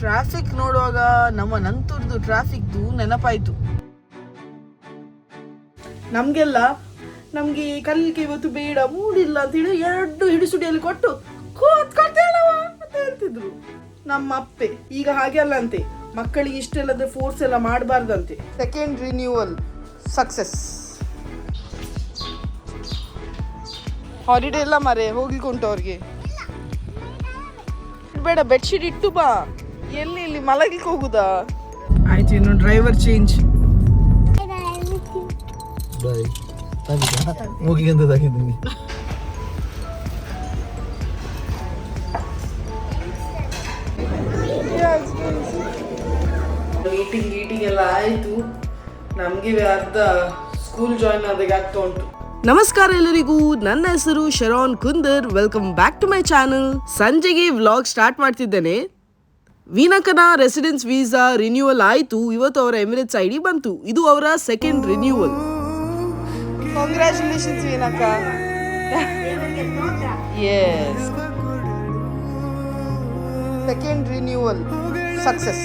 Traffic ನೋಡುವಾಗ ನಮ್ಮ ನಂತರದ್ದು ಟ್ರಾಫಿಕ್ದು ನೆನಪಾಯಿತು. ನಮಗೆಲ್ಲ, ನಮಗೆ ಕಲಿಕೆ ಇವತ್ತು ಬೇಡ, ಮೂಡಿಲ್ಲ ಅಂತ ಹೇಳಿ ಎರಡು ಹಿಡಿಸುಡಿಯಲ್ಲಿ ಕೊಟ್ಟು ಅಂತ ಹೇಳ್ತಿದ್ರು. ನಮ್ಮ ಅಪ್ಪೆ, ಈಗ ಹಾಗೆ ಅಲ್ಲ ಅಂತೆ. ಮಕ್ಕಳಿಗೆ ಇಷ್ಟೆಲ್ಲದ ಫೋರ್ಸ್ ಎಲ್ಲ ಮಾಡಬಾರ್ದಂತೆ. ಸೆಕೆಂಡ್ ರಿನ್ಯೂವಲ್ ಸಕ್ಸಸ್ ಹಾಲಿಡೇ ಎಲ್ಲ ಮರೆ ಹೋಗ್ಲಿಕ್ಕೆ ಉಂಟು ಅವ್ರಿಗೆ. ಬೇಡ ಬೆಡ್ಶೀಟ್ ಇಟ್ಟು ಬಾ. ಎಲ್ಲಿ ಇಲ್ಲಿ ಮಲಗ್ಲಿಕ್ಕೆ ಹೋಗುದಾ? ಆಯ್ತು ಇನ್ನು ಡ್ರೈವರ್ ಚೇಂಜ್ ಬಾಯ್ ಮೂಗಿಗೆ ಅಂತ ತಾಗಿದ್ದೀನಿ ಮೀಟಿಂಗ್ ಗೀಟಿಂಗ್ ಎಲ್ಲ ಆಯ್ತು. ನಮ್ಗೆ ಅರ್ಧ ಸ್ಕೂಲ್ ಜಾಯ್ನ್ ಆದಾಗ ಆಗ್ತಾ ಉಂಟು. ನಮಸ್ಕಾರ ಎಲ್ಲರಿಗೂ. ನನ್ನ ಹೆಸರು Sharon Kundar. Welcome back to my channel ಸಂಜೆಗೆ ವ್ಲಾಗ್ ಸ್ಟಾರ್ಟ್ ಮಾಡ್ತಿದ್ದೇನೆ. ವೀನಕನ ರೆಸಿಡೆನ್ಸ್ ವೀಸಾ ರಿನ್ಯೂವಲ್ ಆಯಿತು. ಇವತ್ತು ಅವರ ಎಮಿರೇಟ್ಸ್ ಐ ಡಿ ಬಂತು. ಇದು ಅವರ second renewal congratulations ವೀನಕ yes second renewal success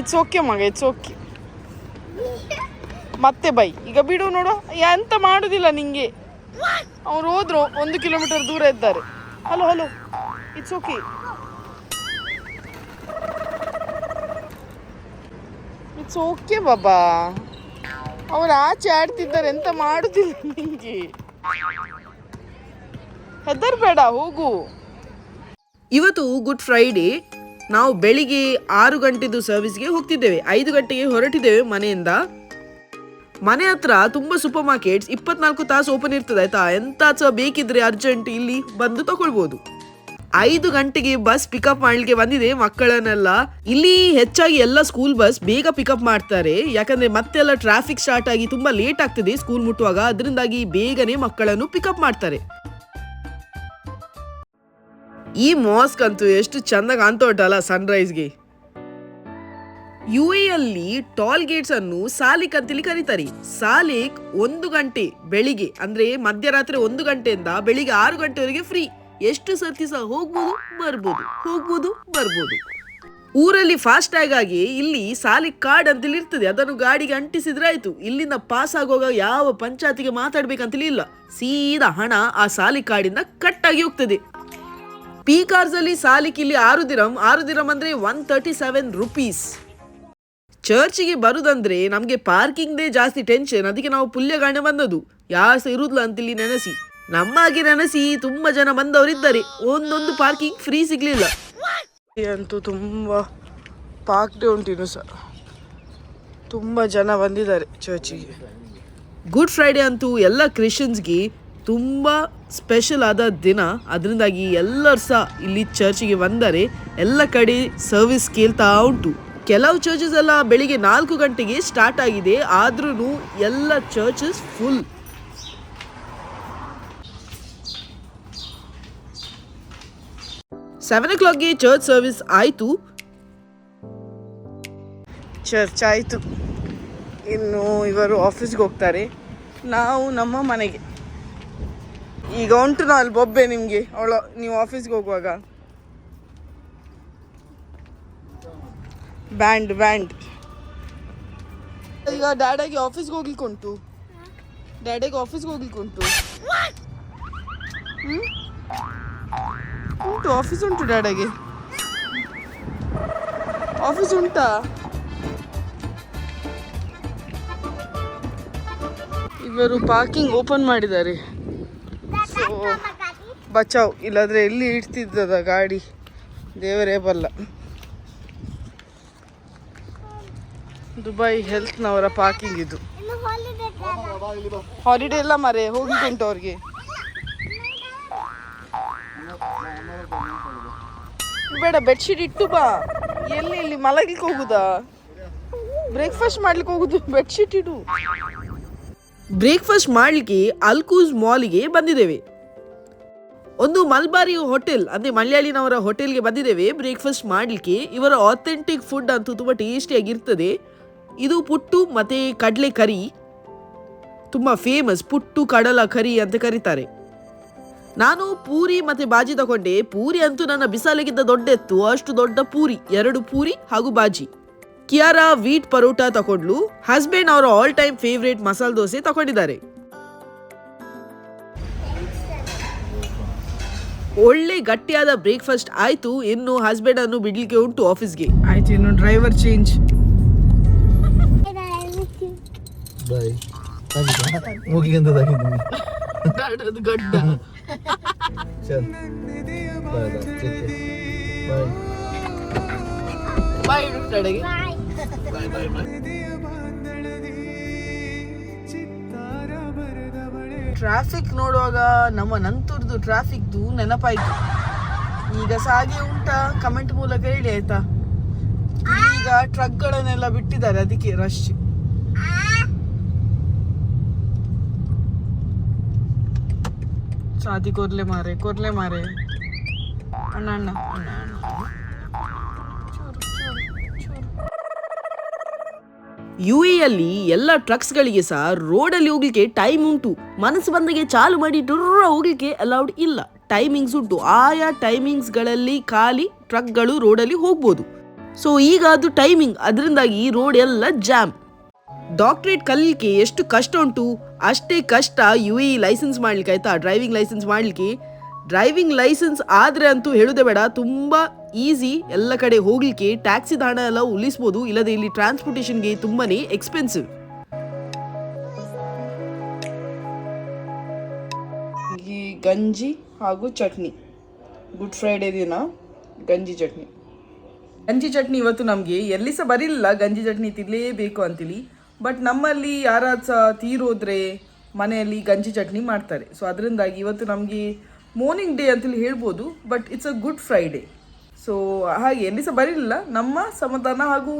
it's okay ಮಗ ಇಟ್ಸ್ ಓಕೆ ಮತ್ತೆ ಬೈ. ಈಗ ಬಿಡು ನೋಡು. ಎಂತ ಮಾಡುದಿಲ್ಲ ನಿಂಗೆ. ಅವ್ರು ಹೋದ್ರು ಒಂದು ಕಿಲೋಮೀಟರ್ ದೂರ ಇದ್ದಾರೆ. Hello hello it's okay it's okay ಬಾಬಾ ಅವ್ರು ಆಚೆ ಆಡ್ತಿದ್ದಾರೆ ಎಂತ ಮಾಡುದಿಲ್ಲ ನಿಂಗೆ? ಹೆದರ್ಬೇಡ, ಹೋಗು. ಇವತ್ತು ಗುಡ್ ಫ್ರೈಡೇ ನಾವು ಬೆಳಿಗ್ಗೆ ಆರು ಗಂಟೆದು ಸರ್ವಿಸ್ಗೆ ಹೋಗ್ತಿದ್ದೇವೆ. ಐದು ಗಂಟೆಗೆ ಹೊರಟಿದ್ದೇವೆ ಮನೆಯಿಂದ. ಮನೆ ಹತ್ರ ತುಂಬ ಸೂಪರ್ ಮಾರ್ಕೆಟ್ಸ್ ಇಪ್ಪತ್ನಾಲ್ಕು ತಾಸು ಓಪನ್ ಇರ್ತದೆ ಆಯ್ತಾ? ಎಂತ ಬೇಕಿದ್ರೆ ಅರ್ಜೆಂಟ್ ಇಲ್ಲಿ ಬಂದು ತಗೊಳ್ಬೋದು. ಐದು ಗಂಟೆಗೆ ಬಸ್ ಪಿಕಪ್ ಮಾಡ್ಲಿಕ್ಕೆ ಬಂದಿದೆ ಮಕ್ಕಳನ್ನೆಲ್ಲ. ಇಲ್ಲಿ ಹೆಚ್ಚಾಗಿ ಎಲ್ಲ ಸ್ಕೂಲ್ ಬಸ್ ಬೇಗ ಪಿಕಪ್ ಮಾಡ್ತಾರೆ. ಯಾಕಂದ್ರೆ ಮತ್ತೆಲ್ಲ ಟ್ರಾಫಿಕ್ ಸ್ಟಾರ್ಟ್ ಆಗಿ ತುಂಬಾ ಲೇಟ್ ಆಗ್ತದೆ ಸ್ಕೂಲ್ ಮುಟ್ಟುವಾಗ. ಅದರಿಂದಾಗಿ ಬೇಗನೆ ಮಕ್ಕಳನ್ನು ಪಿಕಪ್ ಮಾಡ್ತಾರೆ. ಈ ಮಾಸ್ಕ್ ಅಂತೂ ಎಷ್ಟು ಚಂದ ಕಾಣ್ತಾ ಉಂಟಲ್ಲ ಸನ್ರೈಸ್ಗೆ ಯು ಅಲ್ಲಿ ಟಾಲ್ ಗೇಟ್ಸ್ ಅನ್ನು ಸಾಲಿಕ್ ಅಂತೇಳಿ ಕರೀತಾರೆ. ಸಾಲಿಕ್ ಒಂದು ಗಂಟೆ ಬೆಳಿಗ್ಗೆ, ಅಂದ್ರೆ ಮಧ್ಯರಾತ್ರಿ ಒಂದು ಗಂಟೆಯಿಂದ ಬೆಳಿಗ್ಗೆ ಆರು ಗಂಟೆವರೆಗೆ ಫ್ರೀ ಎಷ್ಟು ಸರ್ತಿ ಸಹ ಹೋಗ್ಬೋದು, ಬರ್ಬೋದು ಹೋಗ್ಬೋದು, ಬರ್ಬೋದು. ಊರಲ್ಲಿ ಫಾಸ್ಟ್ ಆಗಿ ಇಲ್ಲಿ ಸಾಲಿಕ್ ಕಾರ್ಡ್ ಅಂತೇಳಿ ಇರ್ತದೆ. ಅದನ್ನು ಗಾಡಿಗೆ ಅಂಟಿಸಿದ್ರೆ ಆಯ್ತು. ಇಲ್ಲಿಂದ ಪಾಸ್ ಆಗುವಾಗ ಯಾವ ಪಂಚಾಯತಿಗೆ ಮಾತಾಡ್ಬೇಕಂತೇಳಿ ಇಲ್ಲ. ಸೀದಾ ಹಣ ಆ ಸಾಲಿಕ್ ಕಾರ್ಡಿಂದ ಕಟ್ ಆಗಿ ಹೋಗ್ತದೆ. ಪಿ ಕಾರ್ಸ್ ಅಲ್ಲಿ ಸಾಲಿಕ್ ಇಲ್ಲಿ ಆರು ದಿರಂ. ಆರು ದಿರಂ ಅಂದ್ರೆ ಒನ್ ತರ್ಟಿ ಸೆವೆನ್ ರುಪೀಸ್ ಚರ್ಚಿಗೆ ಬರುದಂದ್ರೆ ನಮಗೆ ಪಾರ್ಕಿಂಗ್ದೇ ಜಾಸ್ತಿ ಟೆನ್ಷನ್ ಅದಕ್ಕೆ ನಾವು ಪುಲ್ಯಗಾಣೆ ಬಂದದ್ದು. ಯಾರು ಸಹ ಇರುದಿಲ್ಲ ಇಲ್ಲಿ ನೆನೆಸಿ. ನಮ್ಮಾಗಿ ನೆನೆಸಿ ತುಂಬಾ ಜನ ಬಂದವರಿದ್ದಾರೆ ಒಂದೊಂದು ಪಾರ್ಕಿಂಗ್ ಫ್ರೀ ಸಿಗ್ಲಿಲ್ಲ. ಅಂತೂ ತುಂಬಾ ಪಾರ್ಕ್ ಡೇ ಉಂಟಿನ್ನು ಸಹ ತುಂಬಾ ಜನ ಬಂದಿದ್ದಾರೆ ಚರ್ಚಿಗೆ ಗುಡ್ ಫ್ರೈಡೇ ಅಂತೂ ಎಲ್ಲ ಕ್ರಿಶ್ಚಿಯನ್ಸ್ಗೆ ತುಂಬ ಸ್ಪೆಷಲ್ ಆದ ದಿನ. ಅದರಿಂದಾಗಿ ಎಲ್ಲರೂ ಸಹ ಇಲ್ಲಿ ಚರ್ಚಿಗೆ ಬಂದರೆ ಎಲ್ಲ ಕಡೆ ಸರ್ವಿಸ್ ಕೇಳ್ತಾ ಉಂಟು. ಕೆಲವು ಚರ್ಚಸ್ ಎಲ್ಲ ಬೆಳಿಗ್ಗೆ ನಾಲ್ಕು ಗಂಟೆಗೆ ಸ್ಟಾರ್ಟ್ ಆಗಿದೆ. ಆದ್ರೂ ಎಲ್ಲ ಚರ್ಚಸ್ ಫುಲ್ ಸೆವೆನ್ ಓ ಕ್ಲಾಕ್ಗೆ ಚರ್ಚ್ ಸರ್ವಿಸ್ ಆಯಿತು. ಚರ್ಚ್ ಆಯಿತು. ಇನ್ನು ಇವರು ಆಫೀಸ್ಗೆ ಹೋಗ್ತಾರೆ. ನಾವು ನಮ್ಮ ಮನೆಗೆ. ಈಗ ಉಂಟು ನಾ ಅಲ್ಲಿ ಬೊಬ್ಬೆ ನಿಮಗೆ. ಅವಳು ನೀವು ಆಫೀಸ್ಗೆ ಹೋಗುವಾಗ. ಬ್ಯಾಂಡ್ ಬ್ಯಾಂಡ್ ಈಗ ಡ್ಯಾಡಾಗಿ ಆಫೀಸ್ಗೆ ಹೋಗ್ಲಿಕ್ಕೆ ಉಂಟು ಡ್ಯಾಡಿಗೆ ಆಫೀಸ್ಗೆ ಹೋಗ್ಲಿಕ್ಕೆ ಉಂಟು ಹ್ಮ್? ಉಂಟು ಆಫೀಸ್ ಉಂಟು ಡ್ಯಾಡಗೆ ಆಫೀಸ್ ಉಂಟಾ? ಇವರು ಪಾರ್ಕಿಂಗ್ ಓಪನ್ ಮಾಡಿದ್ದಾರೆ. ಸೊ ಬಚಾವ್. ಇಲ್ಲಾಂದ್ರೆ ಎಲ್ಲಿ ಇಡ್ತಿದ್ದದ ಗಾಡಿ? ದೇವರೇ ಬಲ್ಲ. ದುಬೈ ಹೆಲ್ತ್ನವರ ಪಾರ್ಕಿಂಗ್ ಇದು. ಹಾಲಿಡೇ ಎಲ್ಲ ಮರೆ ಹೋಗಿ ಉಂಟು ಅವ್ರಿಗೆ. ಬೇಡ ಬೆಡ್ಶೀಟ್ ಇಟ್ಟು ಬಾ. ಎಲ್ಲಿ, ಇಲ್ಲಿ ಮಲಗ್ಲಿಕ್ಕೆ ಹೋಗುದಾ? ಬ್ರೇಕ್ಫಾಸ್ಟ್ ಮಾಡ್ಲಿಕ್ಕೆ ಹೋಗುದು ಬೆಡ್ಶೀಟ್ ಇಡು. ಬ್ರೇಕ್ಫಾಸ್ಟ್ ಮಾಡಲಿಕ್ಕೆ ಅಲ್ಕೂಸ್ ಮಾಲಿಗೆ ಬಂದಿದ್ದೇವೆ. ಒಂದು ಮಲ್ಬಾರಿ ಹೋಟೆಲ್, ಅಂದರೆ ಮಲಯಾಳಿನವರ ಹೋಟೆಲ್ಗೆ ಬಂದಿದ್ದೇವೆ. ಬ್ರೇಕ್ಫಾಸ್ಟ್ ಮಾಡಲಿಕ್ಕೆ ಇವರ ಅಥೆಂಟಿಕ್ ಫುಡ್ ಅಂತೂ ತುಂಬ ಟೇಸ್ಟಿಯಾಗಿರ್ತದೆ ಇದು ಪುಟ್ಟು ಮತ್ತು ಕಡಲೆ ಕರಿ ತುಂಬ ಫೇಮಸ್ ಪುಟ್ಟು ಕಡಲ ಕರಿ ಅಂತ ಕರೀತಾರೆ. ನಾನು ಪೂರಿ ಮತ್ತೆ ಬಾಜಿ ತಗೊಂಡೆ. ಪೂರಿ ಅಂತೂ ನನ್ನ ಬಿಸಾಲಿಗಿದ್ದ ದೊಡ್ಡ ಎತ್ತು ಅಷ್ಟು ದೊಡ್ಡ ಪೂರಿ ಎರಡು ಪೂರಿ ಹಾಗೂ ಬಾಜಿ. ಕಿಯಾರಾ ವೀಟ್ ಪರೋಟಾ ತಗೊಂಡ್ಲು. ಹಸ್ಬೆಂಡ್ ಅವರ all time favourite masala dosa ತಗೊಂಡಿದ್ದಾರೆ. ಒಳ್ಳೆ ಗಟ್ಟಿಯಾದ ಬ್ರೇಕ್ಫಾಸ್ಟ್ ಆಯ್ತು. ಇನ್ನು ಹಸ್ಬೆಂಡ್ ಅನ್ನು ಬಿಡ್ಲಿಕ್ಕೆ ಉಂಟು ಆಫೀಸ್ಗೆ ಆಯ್ತು ಇನ್ನು driver change bye ತಾಗಿದ bye bye bye bye bye traffic ನೋಡುವಾಗ ನಮ್ಮ ನಂತರದ್ದು ಟ್ರಾಫಿಕ್ದು ನೆನಪಾಯ್ತು. ಈಗ ಸಾಗೆ ಉಂಟಾ? ಕಮೆಂಟ್ ಮೂಲಕ ಹೇಳಿ ಆಯ್ತಾ? ಈಗ ಟ್ರಕ್ಗಳನ್ನೆಲ್ಲ ಬಿಟ್ಟಿದ್ದಾರೆ ಅದಕ್ಕೆ ರಶ್ ಸಾದಿ ಕೊರ್ಲೆ ಮಾರೆ ಕೊರ್ಲೆ ಮಾರೆ. ಅಣ್ಣ ಅಣ್ಣ ಅಣ್ಣ ಯು ಎಲ್ಲಿ ಎಲ್ಲ ಟ್ರಕ್ಸ್ಗಳಿಗೆ ಸಹ ರೋಡಲ್ಲಿ ಹೋಗ್ಲಿಕ್ಕೆ ಟೈಮ್ ಉಂಟು. ಮನಸ್ಸು ಬಂದಾಗೆ ಚಾಲು ಮಾಡಿ ಟುರ್ರ ಹೋಗ್ಲಿಕ್ಕೆ ಅಲೌಡ್ ಇಲ್ಲ. ಟೈಮಿಂಗ್ಸ್ ಉಂಟು. ಆಯಾ ಟೈಮಿಂಗ್ಸ್ಗಳಲ್ಲಿ ಖಾಲಿ ಟ್ರಕ್ಗಳು ರೋಡಲ್ಲಿ ಹೋಗ್ಬೋದು. ಸೊ ಈಗ ಅದು ಟೈಮಿಂಗ್ ಅದರಿಂದಾಗಿ ರೋಡ್ ಎಲ್ಲ ಜಾಮ್ ಡಾಕ್ಟ್ರೇಟ್ ಕಲಿಲಿಕ್ಕೆ ಎಷ್ಟು ಕಷ್ಟ ಉಂಟು? ಅಷ್ಟೇ ಕಷ್ಟ ಯು ಇ ಲೈಸೆನ್ಸ್ ಮಾಡ್ಲಿಕ್ಕೆ ಆಯ್ತಾ? ಡ್ರೈವಿಂಗ್ ಲೈಸೆನ್ಸ್ ಮಾಡ್ಲಿಕ್ಕೆ? ಡ್ರೈವಿಂಗ್ ಲೈಸೆನ್ಸ್ ಆದರೆ ಅಂತೂ ಹೇಳುದೇ ಬೇಡ. ತುಂಬ ಈಸಿ ಎಲ್ಲ ಕಡೆ ಹೋಗ್ಲಿಕ್ಕೆ ಟ್ಯಾಕ್ಸಿದ ಹಣ ಎಲ್ಲ ಉಳಿಸ್ಬೋದು ಇಲ್ಲದೆ ಇಲ್ಲಿ ಟ್ರಾನ್ಸ್ಪೋರ್ಟೇಷನ್ಗೆ ತುಂಬನೇ ಎಕ್ಸ್ಪೆನ್ಸಿವ್ ಈ ಗಂಜಿ ಹಾಗೂ ಚಟ್ನಿ. ಗುಡ್ ಫ್ರೈಡೇ ದಿನ ಗಂಜಿ ಚಟ್ನಿ. ಗಂಜಿ ಚಟ್ನಿ ಇವತ್ತು ನಮಗೆ ಎಲ್ಲಿ ಸಹ ಬರಲಿಲ್ಲ. ಗಂಜಿ ಚಟ್ನಿ ತಿನ್ನಲೇಬೇಕು ಅಂತೇಳಿ ಬಟ್ ನಮ್ಮಲ್ಲಿ ಯಾರಾದ ಸಹ ತೀರೋದ್ರೆ ಮನೆಯಲ್ಲಿ ಗಂಜಿ ಚಟ್ನಿ ಮಾಡ್ತಾರೆ. ಸೊ ಅದರಿಂದಾಗಿ ಇವತ್ತು ನಮಗೆ ಮಾರ್ನಿಂಗ್ ಡೇ ಅಂತೇಳಿ ಹೇಳ್ಬೋದು but it's a good Friday so ಹಾಗೆ ಎಲ್ಲಿ ಸಹ ಬರಲಿಲ್ಲ, ನಮ್ಮ ಸಮಾಧಾನ ಹಾಗೂ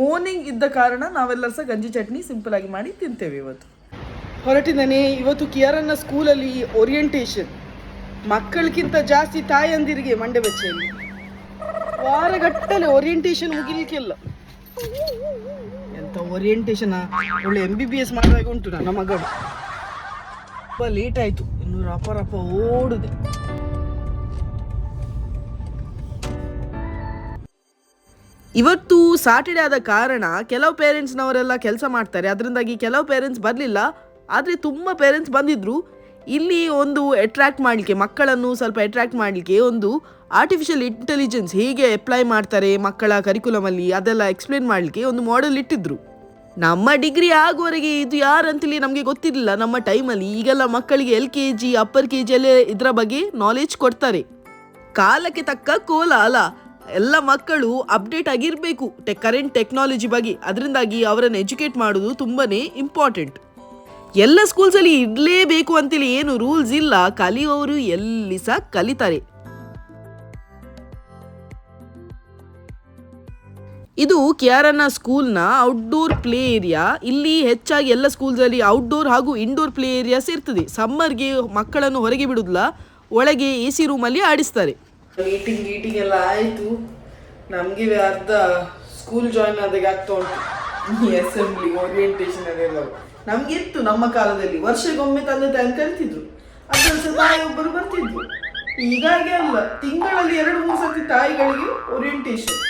ಮಾರ್ನಿಂಗ್ ಇದ್ದ ಕಾರಣ ನಾವೆಲ್ಲರೂ ಸಹ ಗಂಜಿ ಚಟ್ನಿ ಸಿಂಪಲ್ ಆಗಿ ಮಾಡಿ ತಿಂತೇವೆ ಇವತ್ತು. ಹೊರಟಿದ್ದಾನೆ, ಇವತ್ತು ಕಿಯರನ್ನ ಸ್ಕೂಲಲ್ಲಿ ಓರಿಯೆಂಟೇಷನ್ ಮಕ್ಕಳಿಗಿಂತ ಜಾಸ್ತಿ ತಾಯಂದಿರಿಗೆ ಮಂಡೆ ಬೆಚ್ಚೆಯಲ್ಲಿ ವಾರಗಟ್ಟಲೆ ಓರಿಯೆಂಟೇಷನ್ ಮುಗಿಲಿಕ್ಕಿಲ್ಲ. ಓರಿಯೆಂಟೇಷನ್ ಒಳ್ಳೆ ಎಂ ಬಿ ಬಿ ಎಸ್ ಮಾಡುವಾಗ ಉಂಟು ನನ್ನ ಮಗಳು ತುಂಬ ಲೇಟ್ ಆಯ್ತು. ಇನ್ನು ರಪ ರಪ ಓಡುದೆ. ಇವತ್ತು ಸಾಟರ್ಡೆ ಆದ ಕಾರಣ ಕೆಲವು ಪೇರೆಂಟ್ಸ್ನವರೆಲ್ಲ ಕೆಲಸ ಮಾಡ್ತಾರೆ. ಅದರಿಂದಾಗಿ ಕೆಲವು ಪೇರೆಂಟ್ಸ್ ಬರಲಿಲ್ಲ. ಆದರೆ ತುಂಬ ಪೇರೆಂಟ್ಸ್ ಬಂದಿದ್ರು. ಇಲ್ಲಿ ಒಂದು ಅಟ್ರಾಕ್ಟ್ ಮಾಡಲಿಕ್ಕೆ, ಮಕ್ಕಳನ್ನು ಸ್ವಲ್ಪ ಅಟ್ರಾಕ್ಟ್ ಮಾಡಲಿಕ್ಕೆ ಒಂದು ಆರ್ಟಿಫಿಷಿಯಲ್ ಇಂಟೆಲಿಜೆನ್ಸ್ ಹೇಗೆ ಅಪ್ಲೈ ಮಾಡ್ತಾರೆ ಮಕ್ಕಳ ಕರಿಕ್ಯುಲಮಲ್ಲಿ ಅದೆಲ್ಲ ಎಕ್ಸ್ಪ್ಲೇನ್ ಮಾಡಲಿಕ್ಕೆ ಒಂದು ಮಾಡೆಲ್ ಇಟ್ಟಿದ್ರು. ನಮ್ಮ ಡಿಗ್ರಿ ಆಗುವವರೆಗೆ ಇದು ಯಾರಂತೇಳಿ ನಮಗೆ ಗೊತ್ತಿರಲಿಲ್ಲ. ನಮ್ಮ ಟೈಮಲ್ಲಿ ಈಗೆಲ್ಲ ಮಕ್ಕಳಿಗೆ L K G, upper K ಜಿಯಲ್ಲೇ ಇದರ ಬಗ್ಗೆ ನಾಲೆಜ್ ಕೊಡ್ತಾರೆ. ಕಾಲಕ್ಕೆ ತಕ್ಕ ಕೋಲ ಅಲ್ಲ. ಎಲ್ಲ ಮಕ್ಕಳು ಅಪ್ಡೇಟ್ ಆಗಿರಬೇಕು. ಟೆ ಕರೆಂಟ್ ಟೆಕ್ನಾಲಜಿ ಬಗ್ಗೆ. ಅದರಿಂದಾಗಿ ಅವರನ್ನು ಎಜುಕೇಟ್ ಮಾಡೋದು ತುಂಬಾ ಇಂಪಾರ್ಟೆಂಟ್ ಎಲ್ಲ ಸ್ಕೂಲ್ಸಲ್ಲಿ ಇರಲೇಬೇಕು ಅಂತೇಳಿ ಏನು ರೂಲ್ಸ್ ಇಲ್ಲ. ಕಲಿಯುವವರು ಎಲ್ಲಿ ಸಹ ಕಲಿತಾರೆ. ಇದು ಕಿಯಾರನ ಸ್ಕೂಲ್ನ ಔಟ್ಡೋರ್ ಪ್ಲೇ ಏರಿಯಾ ಇಲ್ಲಿ ಹೆಚ್ಚಾಗಿ ಎಲ್ಲ ಸ್ಕೂಲ್ಸಲ್ಲಿ ಔಟ್ಡೋರ್ ಹಾಗೂ ಇಂಡೋರ್ ಪ್ಲೇ ಏರಿಯಾಸ್ ಇರ್ತದೆ ಸಮ್ಮರ್ಗೆ ಮಕ್ಕಳನ್ನು ಹೊರಗೆ ಬಿಡುದಿಲ್ಲ, ಒಳಗೆ ಎ ಸಿ ರೂಮಲ್ಲಿ ಆಡಿಸ್ತಾರೆ. ಮೀಟಿಂಗ್ ಮೀಟಿಂಗ್ ಎಲ್ಲ ಆಯಿತು. ನಮಗೆ ಅರ್ಧ ಸ್ಕೂಲ್ ಜಾಯ್ನ್ ಆದಾಗ ಆಗ್ತಾ ಉಂಟು. ಅಸೆಂಬ್ಲಿ ಓರಿಯೆಂಟೇಷನ್ ಅದೆಲ್ಲ. ನಮ್ಗೆ ಇತ್ತು ನಮ್ಮ ಕಾಲದಲ್ಲಿ. ವರ್ಷಕ್ಕೊಮ್ಮೆ ತಂದೆ ತಾಯಿ ಕರಿತಿದ್ರು. ಅದ್ರ ಸಹ ತಾಯಿಯೊಬ್ಬರು ಬರ್ತಿದ್ರು. ಹೀಗಾಗಿ ಅಲ್ಲ, ತಿಂಗಳಲ್ಲಿ ಎರಡು, ಮೂರು ಸರ್ತಿ ತಾಯಿಗಳಿಗೆ ಓರಿಯೆಂಟೇಷನ್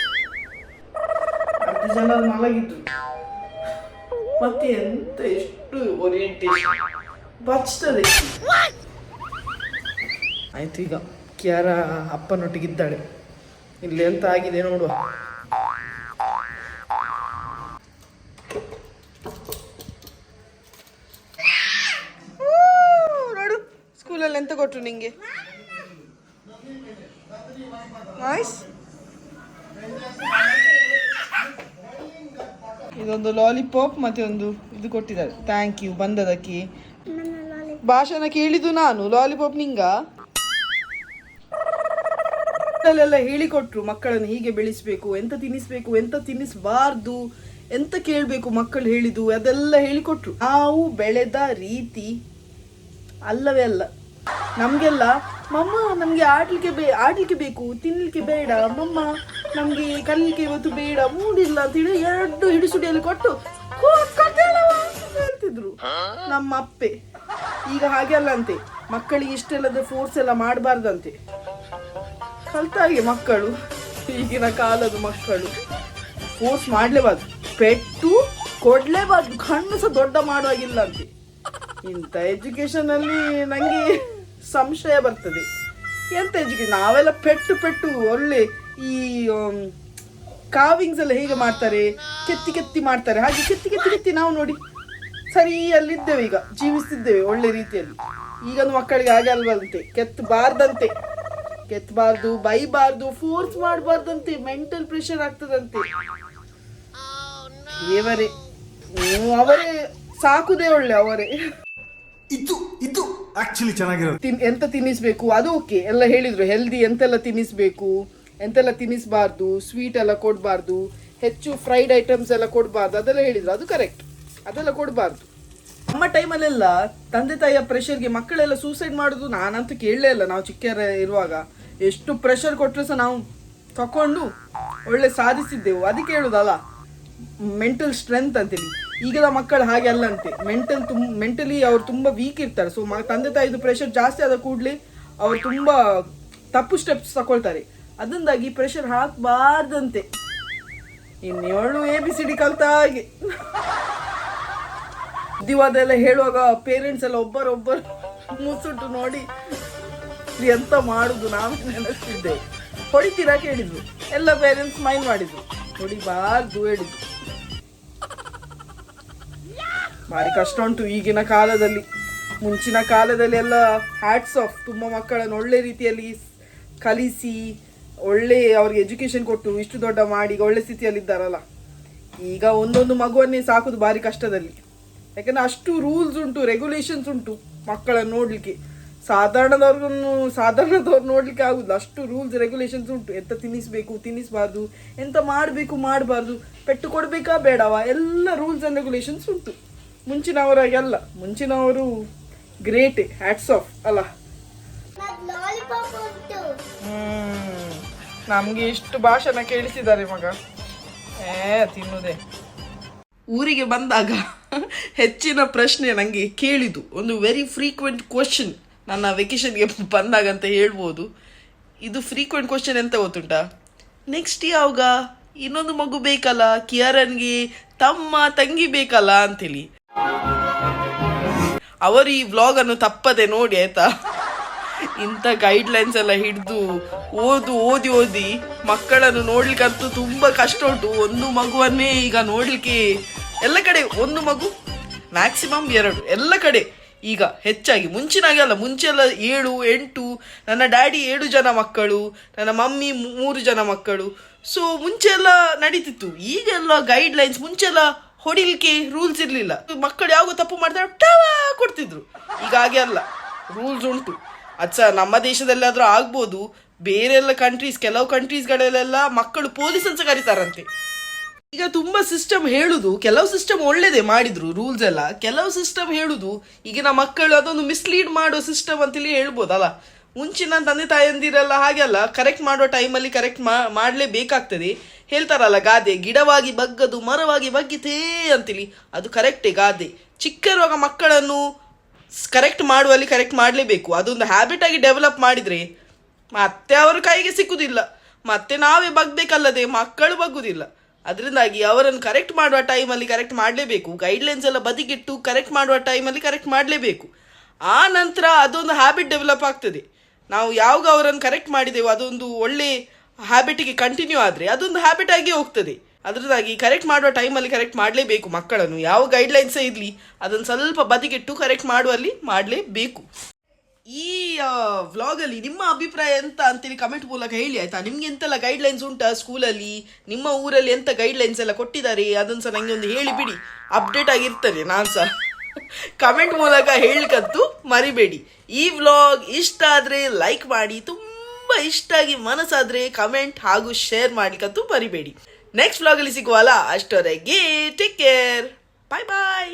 ಜನ ಮಲಗಿದ್ರು. ಮತ್ತೆ ಎಂತ ಎಷ್ಟು ಓರಿಯೆಂಟೇಷನ್ ಬಚ್ತದೆ. ಆಯ್ತು ಈಗ ಕ್ಯಾರ ಅಪ್ಪನೊಟ್ಟಿಗಿದ್ದಾಳೆ. ಇಲ್ಲಿ ಎಂತ ಆಗಿದೆ ನೋಡುವ. ನೋಡು ಸ್ಕೂಲಲ್ಲಿ ಎಂತ ಕೊಟ್ರು ನಿಂಗೆ? ನಾಯ್ಸ್ ಇದೊಂದು ಲಾಲಿಪಾಪ್ ಮತ್ತೆ ಒಂದು ಇದು ಕೊಟ್ಟಿದ್ದಾರೆ. ಥ್ಯಾಂಕ್ ಯು ಬಂದದಕ್ಕೆ ಭಾಷಣ ಕೇಳಿದ್ದು ನಾನು ಲಾಲಿಪಾಪ್ ನಿಂಗ? ಅಲ್ಲೆಲ್ಲ ಹೇಳಿಕೊಟ್ರು ಮಕ್ಕಳನ್ನು ಹೀಗೆ ಬೆಳೆಸಬೇಕು ಎಂತ ತಿನ್ನಿಸ್ಬೇಕು ಎಂತ ತಿನ್ನಿಸಬಾರ್ದು ಎಂತ ಕೇಳಬೇಕು ಮಕ್ಕಳು ಹೇಳಿದ್ದು ಅದೆಲ್ಲ ಹೇಳಿಕೊಟ್ರು ನಾವು ಬೆಳೆದ ರೀತಿ ಅಲ್ಲವೇ ಅಲ್ಲ. ನಮಗೆಲ್ಲ ಮಮ್ಮ ನಮಗೆ ಆಡ್ಲಿಕ್ಕೆ ಬೇ ಆಡ್ಲಿಕ್ಕೆ ಬೇಕು ತಿನ್ಲಿಕ್ಕೆ ಬೇಡ ಮಮ್ಮ ನಮಗೆ ಕಲಿಕೆ ಇವತ್ತು ಬೇಡ, ಮೂಡಿಲ್ಲ ಅಂತ ಹೇಳಿ ಎರಡು ಹಿಡಿಸುಡಿಯಲ್ಲಿ ಕೊಟ್ಟು "ಕೂ- ಅಂತ ಹೇಳ್ತಿದ್ರು ನಮ್ಮ ಅಪ್ಪೆ. ಈಗ ಹಾಗೆ ಅಲ್ಲ ಅಂತೆ, ಮಕ್ಕಳಿಗೆ ಇಷ್ಟೆಲ್ಲದ ಫೋರ್ಸ್ ಎಲ್ಲ ಮಾಡಬಾರ್ದಂತೆ ಕಲ್ತಾಗೆ ಮಕ್ಕಳು, ಈಗಿನ ಕಾಲದ ಮಕ್ಕಳು. ಫೋರ್ಸ್ ಮಾಡಲೇಬಾರ್ದು, ಪೆಟ್ಟು ಕೊಡ್ಲೇಬಾರ್ದು, ಕಣ್ಣು ಸಹ ದೊಡ್ಡ ಮಾಡುವಾಗಿಲ್ಲ ಅಂತೆ. ಇಂಥ ಎಜುಕೇಶನ್ ಅಲ್ಲಿ ನಂಗೆ ಸಂಶಯ ಬರ್ತದೆ. ಎಂತ ಎಜುಕೇಶನ್ ನಾವೆಲ್ಲ ಪೆಟ್ಟು ಪೆಟ್ಟು ಒಳ್ಳೆ ಈ ಕಾವಿಂಗ್ಸ್ ಎಲ್ಲ ಹೇಗೆ ಮಾಡ್ತಾರೆ? ಕೆತ್ತಿ ಕೆತ್ತಿ ಮಾಡ್ತಾರೆ. ಹಾಗೆ ಕೆತ್ತಿ ಕೆತ್ತಿ ಕೆತ್ತಿ ನಾವು ನೋಡಿ ಸರಿ ಅಲ್ಲಿದ್ದೇವೆ ಈಗ ಜೀವಿಸ್ತಿದ್ದೇವೆ ಒಳ್ಳೆ ರೀತಿಯಲ್ಲಿ. ಈಗಂದು ಮಕ್ಕಳಿಗೆ ಹಾಗೆ ಅಲ್ವಂತೆ ಕೆತ್ತಬಾರ್ದಂತೆ ಕೆತ್ತಬಾರ್ದು ಬೈಬಾರ್ದು ಫೋರ್ಸ್ ಮಾಡಬಾರ್ದಂತೆ ಮೆಂಟಲ್ ಪ್ರೆಷರ್ ಆಗ್ತದಂತೆ. ದೇವರೇ ಅವರೇ ಸಾಕುದೇ ಒಳ್ಳೆ ಅವರೇ. ಇದು ಇದು ಆಕ್ಚುಲಿ ಚೆನ್ನಾಗಿರೋದು. ಎಂತ ತಿನ್ನಿಸ್ಬೇಕು? ಅದು ಓಕೆ ಎಲ್ಲ ಹೇಳಿದ್ರು ಹೆಲ್ದಿ ಎಂತೆಲ್ಲ ತಿನ್ನಿಸ್ಬೇಕು? ಎಂತೆಲ್ಲ ತಿನ್ನಿಸಬಾರ್ದು ಸ್ವೀಟ್ ಎಲ್ಲ ಕೊಡಬಾರ್ದು, ಹೆಚ್ಚು ಫ್ರೈಡ್ ಐಟಮ್ಸ್ ಎಲ್ಲ ಕೊಡಬಾರ್ದು, ಅದೆಲ್ಲ ಹೇಳಿದ್ರು. ಅದು ಕರೆಕ್ಟ್ ಅದೆಲ್ಲ ಕೊಡಬಾರ್ದು. ನಮ್ಮ ಟೈಮಲ್ಲೆಲ್ಲ ತಂದೆ ತಾಯಿಯ ಪ್ರೆಷರ್ಗೆ ಮಕ್ಕಳೆಲ್ಲ ಸೂಸೈಡ್ ಮಾಡೋದು ನಾನಂತೂ ಕೇಳಲೇ ಇಲ್ಲ. ನಾವು ಚಿಕ್ಕರ ಇರುವಾಗ ಎಷ್ಟು ಪ್ರೆಷರ್ ಕೊಟ್ಟರೆ ಸಹ ನಾವು ತಕೊಂಡು ಒಳ್ಳೆ ಸಾಧಿಸಿದ್ದೆವು. ಅದಕ್ಕೆ ಹೇಳೋದಲ್ಲ ಮೆಂಟಲ್ ಸ್ಟ್ರೆಂತ್ ಅಂತೇಳಿ ಈಗಿನ ಮಕ್ಕಳು ಹಾಗೆ ಅಲ್ಲಂತೆ. ಮೆಂಟಲ್ ತುಂಬ ಮೆಂಟಲಿ ಅವ್ರು ತುಂಬ ವೀಕ್ ಇರ್ತಾರೆ. ಸೊ ತಂದೆ ತಾಯಿದು ಪ್ರೆಷರ್ ಜಾಸ್ತಿ ಆದ ಕೂಡಲೇ ಅವ್ರು ತುಂಬ ತಪ್ಪು ಸ್ಟೆಪ್ಸ್ ತಗೊಳ್ತಾರೆ ಅದರಿಂದಾಗಿ ಪ್ರೆಷರ್ ಹಾಕಬಾರ್ದಂತೆ. ಇನ್ನೇಳು ಎ ಬಿ ಸಿ ಡಿ ಕಲ್ತ ಹಾಗೆ. ದಿವಾದೆಲ್ಲ ಹೇಳುವಾಗ ಪೇರೆಂಟ್ಸ್ ಎಲ್ಲ ಒಬ್ಬರೊಬ್ಬರು ಮುಸುಟ್ಟು ನೋಡಿ ಎಂತ ಮಾಡುದು? ನಾವೇ ನೆನೆಸ್ತಿದ್ದೆ. ಹೊಡಿತೀರಾ ಕೇಳಿದ್ರು. ಎಲ್ಲ ಪೇರೆಂಟ್ಸ್ ಮೈಂಡ್ ಮಾಡಿದ್ರು. ಹೊಡಿಬಾರ್ದು ಹೇಳಿದ್ರು. ಭಾರಿ ಕಷ್ಟ ಉಂಟು ಈಗಿನ ಕಾಲದಲ್ಲಿ. ಮುಂಚಿನ ಕಾಲದಲ್ಲಿ ಎಲ್ಲ ಹ್ಯಾಟ್ಸ್ ಆಫ್ ತುಂಬ ಮಕ್ಕಳನ್ನು ಒಳ್ಳೆ ರೀತಿಯಲ್ಲಿ ಕಲಿಸಿ ಒಳ್ಳೆ ಅವ್ರಿಗೆ ಎಜುಕೇಶನ್ ಕೊಟ್ಟು ಇಷ್ಟು ದೊಡ್ಡ ಮಾಡಿ ಈಗ ಒಳ್ಳೆ ಸ್ಥಿತಿಯಲ್ಲಿ ಇದ್ದಾರಲ್ಲ ಈಗ ಒಂದೊಂದು ಮಗುವನ್ನೇ ಸಾಕುದು ಭಾರಿ ಕಷ್ಟದಲ್ಲಿ. ಯಾಕಂದ್ರೆ ಅಷ್ಟು ರೂಲ್ಸ್ ಉಂಟು ರೆಗ್ಯುಲೇಷನ್ಸ್ ಉಂಟು ಮಕ್ಕಳನ್ನು ನೋಡ್ಲಿಕ್ಕೆ. ಸಾಧಾರಣದವ್ರಿಗೂ ಸಾಧಾರಣದವ್ರು ನೋಡ್ಲಿಕ್ಕೆ ಆಗುದಿಲ್ಲ. ಅಷ್ಟು ರೂಲ್ಸ್ ರೆಗ್ಯುಲೇಷನ್ಸ್ ಉಂಟು. ಎಂತ ತಿನ್ನಿಸ್ಬೇಕು ತಿನ್ನಿಸಬಾರ್ದು ಎಂತ ಮಾಡಬೇಕು ಮಾಡಬಾರ್ದು ಪೆಟ್ಟು ಕೊಡಬೇಕಾ ಬೇಡವಾ? ಎಲ್ಲ ರೂಲ್ಸ್ ಆ್ಯಂಡ್ ರೆಗ್ಯುಲೇಷನ್ಸ್ ಉಂಟು. ಮುಂಚಿನವರಾಗಿ ಅಲ್ಲ. ಮುಂಚಿನವರು ಗ್ರೇಟ್ ಹ್ಯಾಟ್ಸ್ ಆಫ್ ಅಲ್ಲ. ಹ್ಮ್. ನಮ್ಗೆ ಇಷ್ಟು ಭಾಷಣ ಕೇಳಿಸಿದ್ದಾರೆ ಮಗ. ಏ, ತಿನ್ನುದೆ. ಊರಿಗೆ ಬಂದಾಗ ಹೆಚ್ಚಿನ ಪ್ರಶ್ನೆ ನನಗೆ ಕೇಳಿದು ಒಂದು ವೆರಿ ಫ್ರೀಕ್ವೆಂಟ್ ಕ್ವಶನ್ ನನ್ನ ವೆಕೇಶನ್ಗೆ ಬಂದಾಗ ಅಂತ ಹೇಳ್ಬೋದು. ಇದು ಫ್ರೀಕ್ವೆಂಟ್ ಕ್ವಶನ್ ಎಂತ ಗೊತ್ತುಂಟಾ? ನೆಕ್ಸ್ಟ್ ಯಾವಾಗ? ಇನ್ನೊಂದು ಮಗು ಬೇಕಲ್ಲ? ಕಿಯರನ್ಗೆ ತಮ್ಮ ತಂಗಿ ಬೇಕಲ್ಲ ಅಂತೇಳಿ. ಅವರು ಈ ವ್ಲಾಗ್ ಅನ್ನು ತಪ್ಪದೆ ನೋಡಿ, ಆಯ್ತಾ? ಇಂಥ ಗೈಡ್ಲೈನ್ಸ್ ಎಲ್ಲ ಹಿಡಿದು ಓದು, ಓದಿ ಓದಿ ಮಕ್ಕಳನ್ನು ನೋಡ್ಲಿಕ್ಕಂತೂ ತುಂಬ ಕಷ್ಟ ಉಂಟು. ಒಂದು ಮಗುವನ್ನೇ ಈಗ ನೋಡಲಿಕ್ಕೆ ಎಲ್ಲ ಕಡೆ ಒಂದು ಮಗು ಮ್ಯಾಕ್ಸಿಮಮ್ ಎರಡು, ಎಲ್ಲ ಕಡೆ ಈಗ ಹೆಚ್ಚಾಗಿ. ಮುಂಚಿನಾಗೆ ಅಲ್ಲ ಮುಂಚೆ ಎಲ್ಲ ಏಳು, ಎಂಟು, ನನ್ನ ಡ್ಯಾಡಿ ಏಳು ಜನ ಮಕ್ಕಳು, ನನ್ನ ಮಮ್ಮಿ ಮೂರು ಜನ ಮಕ್ಕಳು. ಸೊ ಮುಂಚೆ ಎಲ್ಲ ನಡೀತಿತ್ತು. ಈಗೆಲ್ಲ ಗೈಡ್ಲೈನ್ಸ್ ಮುಂಚೆ ಎಲ್ಲ ಹೊಡಿಲಿಕ್ಕೆ ರೂಲ್ಸ್ ಇರಲಿಲ್ಲ. ಮಕ್ಕಳು ಯಾವಾಗ ತಪ್ಪು ಮಾಡ್ತಾರೆ ಟವಾ ಕೊಡ್ತಿದ್ರು. ಈಗ ಹಾಗೆ ಅಲ್ಲ ರೂಲ್ಸ್ ಉಂಟು. ಅಚ್ಚ, ನಮ್ಮ ದೇಶದಲ್ಲಾದ್ರೂ ಆಗ್ಬೋದು. ಬೇರೆಲ್ಲ ಕಂಟ್ರೀಸ್ ಕೆಲವು ಕಂಟ್ರೀಸ್ಗಳಲ್ಲೆಲ್ಲ ಮಕ್ಕಳು ಪೊಲೀಸ್ ಅಂತ ಕರೀತಾರಂತೆ. ಈಗ ತುಂಬಾ ಸಿಸ್ಟಮ್ ಹೇಳುದು, ಕೆಲವು ಸಿಸ್ಟಮ್ ಒಳ್ಳೇದೇ ಮಾಡಿದ್ರು ರೂಲ್ಸ್ ಎಲ್ಲ. ಕೆಲವು ಸಿಸ್ಟಮ್ ಹೇಳುದು, ಈಗಿನ ಮಕ್ಕಳು ಅದೊಂದು ಮಿಸ್ಲೀಡ್ ಮಾಡೋ ಸಿಸ್ಟಮ್ ಅಂತೇಳಿ ಹೇಳ್ಬೋದಲ್ಲ. ಮುಂಚಿನ ತಂದೆ ತಾಯಂದಿರೆಲ್ಲ ಹಾಗೆಲ್ಲ ಕರೆಕ್ಟ್ ಮಾಡೋ ಟೈಮಲ್ಲಿ ಕರೆಕ್ಟ್ ಮಾಡಲೇಬೇಕಾಗ್ತದೆ ಹೇಳ್ತಾರಲ್ಲ, ಗಾದೆ, ಗಿಡವಾಗಿ ಬಗ್ಗದು, ಮರವಾಗಿ ಬಗ್ಗಿತೇ ಅಂತೇಳಿ. ಅದು ಕರೆಕ್ಟೇ ಗಾದೆ. ಚಿಕ್ಕರುವಾಗ ಮಕ್ಕಳನ್ನು ಕರೆಕ್ಟ್ ಮಾಡುವಲ್ಲಿ ಕರೆಕ್ಟ್ ಮಾಡಲೇಬೇಕು. ಅದೊಂದು ಹ್ಯಾಬಿಟ್ ಆಗಿ ಡೆವಲಪ್ ಮಾಡಿದ್ರೆ ಮತ್ತೆ ಅವರ ಕೈಗೆ ಸಿಕ್ಕುದಿಲ್ಲ. ಮತ್ತೆ ನಾವೇ ಬಗ್ಬೇಕಲ್ಲದೆ ಮಕ್ಕಳು ಬಗ್ಗುದಿಲ್ಲ. ಅದರಿಂದಾಗಿ ಅವರನ್ನು ಕರೆಕ್ಟ್ ಮಾಡುವ ಟೈಮಲ್ಲಿ ಕರೆಕ್ಟ್ ಮಾಡಲೇಬೇಕು. ಗೈಡ್ಲೈನ್ಸ್ ಎಲ್ಲ ಬದಿಗಿಟ್ಟು ಕರೆಕ್ಟ್ ಮಾಡುವ ಟೈಮಲ್ಲಿ ಕರೆಕ್ಟ್ ಮಾಡಲೇಬೇಕು. ಆ ನಂತರ ಅದೊಂದು ಹ್ಯಾಬಿಟ್ ಡೆವಲಪ್ ಆಗ್ತದೆ. ನಾವು ಯಾವಾಗ ಅವರನ್ನು ಕರೆಕ್ಟ್ ಮಾಡಿದೆವು ಅದೊಂದು ಒಳ್ಳೆ ಹ್ಯಾಬಿಟಿಗೆ ಕಂಟಿನ್ಯೂ ಆದರೆ ಅದೊಂದು ಹ್ಯಾಬಿಟ್ ಆಗಿ ಹೋಗ್ತದೆ. ಅದರಿಂದಾಗಿ ಕರೆಕ್ಟ್ ಮಾಡುವ ಟೈಮಲ್ಲಿ ಕರೆಕ್ಟ್ ಮಾಡಲೇಬೇಕು ಮಕ್ಕಳನ್ನು. ಯಾವ ಗೈಡ್ಲೈನ್ಸೇ ಇರಲಿ, ಅದನ್ನು ಸ್ವಲ್ಪ ಬದಿಗಿಟ್ಟು ಕರೆಕ್ಟ್ ಮಾಡುವಲ್ಲಿ ಮಾಡಲೇಬೇಕು. ಈ ವ್ಲಾಗಲ್ಲಿ ನಿಮ್ಮ ಅಭಿಪ್ರಾಯ ಎಂತ ಅಂತೇಳಿ ಕಮೆಂಟ್ ಮೂಲಕ ಹೇಳಿ, ಆಯಿತಾ? ನಿಮ್ಗೆ ಎಂತೆಲ್ಲ ಗೈಡ್ಲೈನ್ಸ್ ಉಂಟಾ ಸ್ಕೂಲಲ್ಲಿ ನಿಮ್ಮ ಊರಲ್ಲಿ ಎಂಥ ಗೈಡ್ಲೈನ್ಸ್ ಎಲ್ಲ ಕೊಟ್ಟಿದ್ದಾರೆ? ಅದನ್ನು ಸಹ ನನಗೆ ಒಂದು ಹೇಳಿ ಬಿಡಿ. ಅಪ್ಡೇಟ್ ಆಗಿರ್ತಾರೆ ನಾನು ಸಹ. ಕಮೆಂಟ್ ಮೂಲಕ ಹೇಳಿಕತ್ತು ಮರಿಬೇಡಿ. ಈ ವ್ಲಾಗ್ ಇಷ್ಟ ಆದರೆ ಲೈಕ್ ಮಾಡಿ, ತುಂಬ ಇಷ್ಟ ಆಗಿ ಮನಸ್ಸಾದರೆ ಕಮೆಂಟ್ ಹಾಗೂ ಶೇರ್ ಮಾಡ್ಲಿಕ್ಕಂತೂ ಮರಿಬೇಡಿ. ನೆಕ್ಸ್ಟ್ ವ್ಲಾಗಲ್ಲಿ ಸಿಗುವಲ್ಲ ಅಷ್ಟೊರೆಗೆ ಟೇಕ್ ಕೇರ್ ಬಾಯ್ ಬಾಯ್